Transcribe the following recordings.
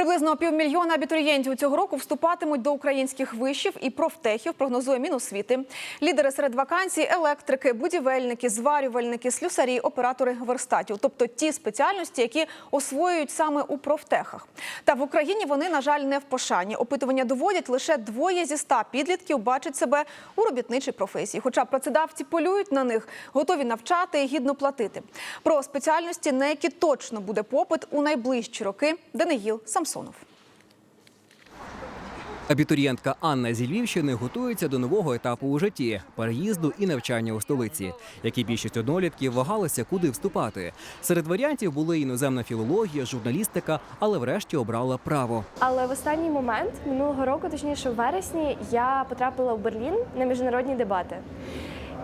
Приблизно півмільйона абітурієнтів цього року вступатимуть до українських вишів і профтехів, прогнозує Міносвіти. Лідери серед вакансій – електрики, будівельники, зварювальники, слюсарі, оператори верстатів. Тобто ті спеціальності, які освоюють саме у профтехах. Та в Україні вони, на жаль, не в пошані. Опитування доводять, лише двоє зі ста підлітків бачать себе у робітничій професії. Хоча працедавці полюють на них, готові навчати і гідно платити. Про спеціальності, на які точно буде попит у найближчі роки, Даниїл Самсонов. Абітурієнтка Анна зі Львівщини готується до нового етапу у житті переїзду і навчання у столиці. Як і більшість однолітків вагалися, куди вступати. Серед варіантів були іноземна філологія, журналістика, але врешті обрала право. Але в останній момент минулого року, точніше в вересні, я потрапила в Берлін на міжнародні дебати.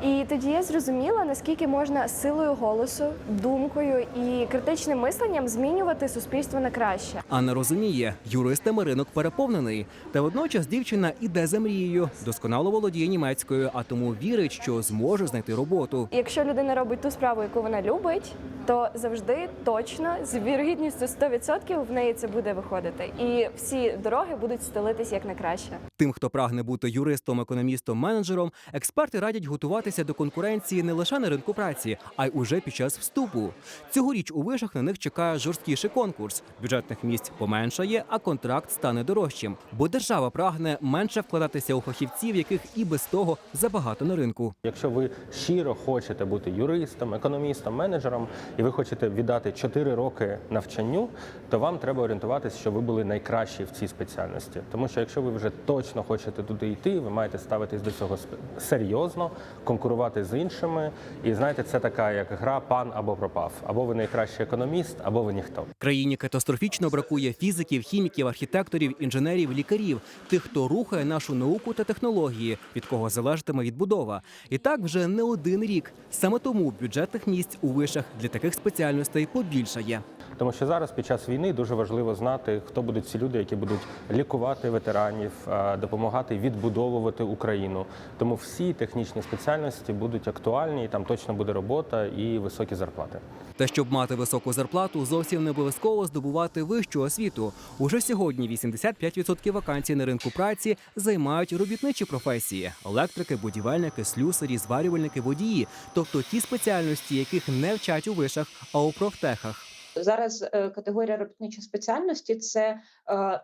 І тоді я зрозуміла, наскільки можна силою голосу, думкою і критичним мисленням змінювати суспільство на краще. Анна розуміє, юристами ринок переповнений. Та водночас дівчина іде за мрією, досконало володіє німецькою, а тому вірить, що зможе знайти роботу. Якщо людина робить ту справу, яку вона любить, то завжди точно з вірогідністю 100% в неї це буде виходити. І всі дороги будуть стелитись як на краще. Тим, хто прагне бути юристом, економістом, менеджером, експерти радять готуватися до конкуренції не лише на ринку праці, а й уже під час вступу. Цьогоріч у вишах на них чекає жорсткіший конкурс. Бюджетних місць поменшає, а контракт стане дорожчим. Бо держава прагне менше вкладатися у фахівців, яких і без того забагато на ринку. Якщо ви щиро хочете бути юристом, економістом, менеджером, і ви хочете віддати 4 роки навчанню, то вам треба орієнтуватися, що ви були найкращі в цій спеціальності. Тому що якщо ви вже точно хочете туди йти, ви маєте ставитись до цього серйозно, конкурувати з іншими. І знаєте, це така як гра пан або пропав. Або ви найкращий економіст, або ви ніхто. Країні катастрофічно бракує фізиків, хіміків, архітекторів, інженерів, лікарів, тих, хто рухає нашу науку та технології, від кого залежатиме відбудова. І так вже не один рік. Саме тому бюджетних місць у вишах для таких спеціальностей побільшає. Тому що зараз під час війни дуже важливо знати, хто будуть ці люди, які будуть лікувати ветеранів, е, допомагати відбудовувати Україну. Тому всі технічні спеціальності будуть актуальні, і там точно буде робота і високі зарплати. Та щоб мати високу зарплату, зовсім не обов'язково здобувати вищу освіту. Уже сьогодні 85% вакансій на ринку праці займають робітничі професії: електрики, будівельники, слюсарі, зварювальники, водії, тобто ті спеціальності, яких не вчать у вишах, а у профтехах. Зараз е, категорія робітничої спеціальності це е,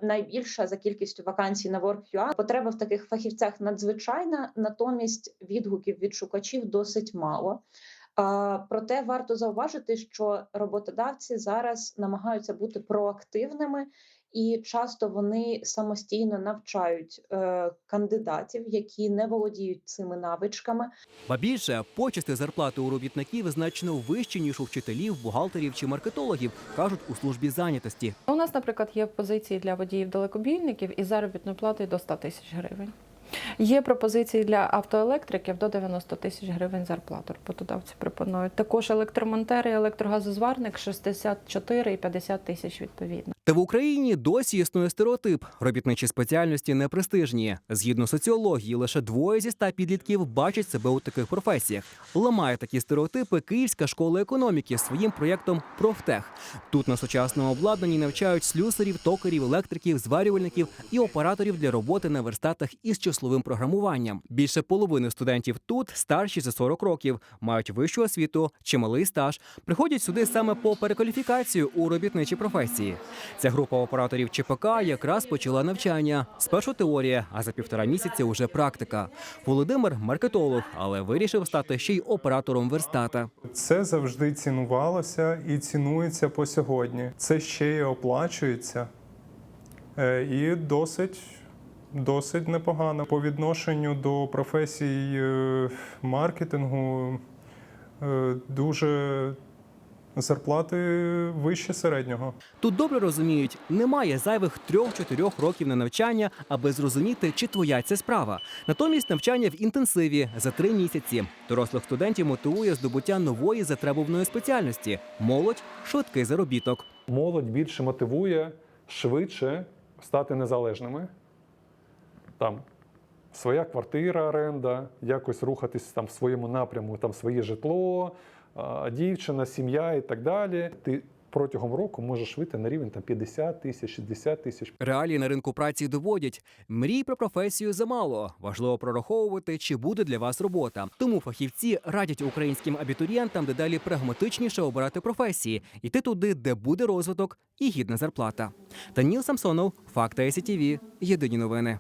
найбільша за кількістю вакансій на Work.ua. Потреба в таких фахівцях надзвичайна, натомість відгуків від шукачів досить мало. Проте варто зауважити, що роботодавці зараз намагаються бути проактивними, і часто вони самостійно навчають е, кандидатів, які не володіють цими навичками. Ба більше почасти зарплати у робітників значно вищі ніж у вчителів, бухгалтерів чи маркетологів, кажуть у службі зайнятості. У нас, наприклад, є позиції для водіїв далекобійників із заробітною платою до 100 тисяч гривень. Є пропозиції для автоелектриків до 90 тисяч гривень зарплату. Роботодавці пропонують. Також електромонтери, електрогазозварник 64 і 50 тисяч відповідно. Та в Україні досі існує стереотип: робітничі спеціальності непрестижні. Згідно соціології, лише двоє зі ста підлітків бачать себе у таких професіях. Ламає такі стереотипи Київська школа економіки своїм проєктом Профтех. Тут на сучасному обладнанні навчають слюсарів, токарів, електриків, зварювальників і операторів для роботи на верстатах із числовим програмуванням. Більше половини студентів тут старші за 40 років, мають вищу освіту, чималий стаж, приходять сюди саме по перекваліфікацію у робітничі професії. Ця група операторів ЧПК якраз почала навчання. Спершу теорія, а за півтора місяця уже практика. Володимир маркетолог, але вирішив стати ще й оператором верстата. Це завжди цінувалося і цінується по сьогодні. Це ще й оплачується Е, і досить, досить непогано. По відношенню до професій е, маркетингу е, дуже зарплати вище середнього. Тут добре розуміють, немає зайвих трьох-чотирьох років на навчання, аби зрозуміти, чи твоя це справа. Натомість навчання в інтенсиві за три місяці. Дорослих студентів мотивує здобуття нової затребуваної спеціальності. Молодь швидкий заробіток. молодь більше мотивує швидше стати незалежними. Там своя квартира, оренда, якось рухатись там в своєму напряму, там своє житло, дівчина, сім'я і так далі. Ти протягом року можеш вийти на рівень там 50 тисяч, 60 тисяч. Реалії на ринку праці доводять, мрій про професію замало. Важливо прораховувати, чи буде для вас робота. Тому фахівці радять українським абітурієнтам дедалі прагматичніше обирати професії, йти туди, де буде розвиток і гідна зарплата. Даніл Самсонов, Факти СІТВ. Єдині новини.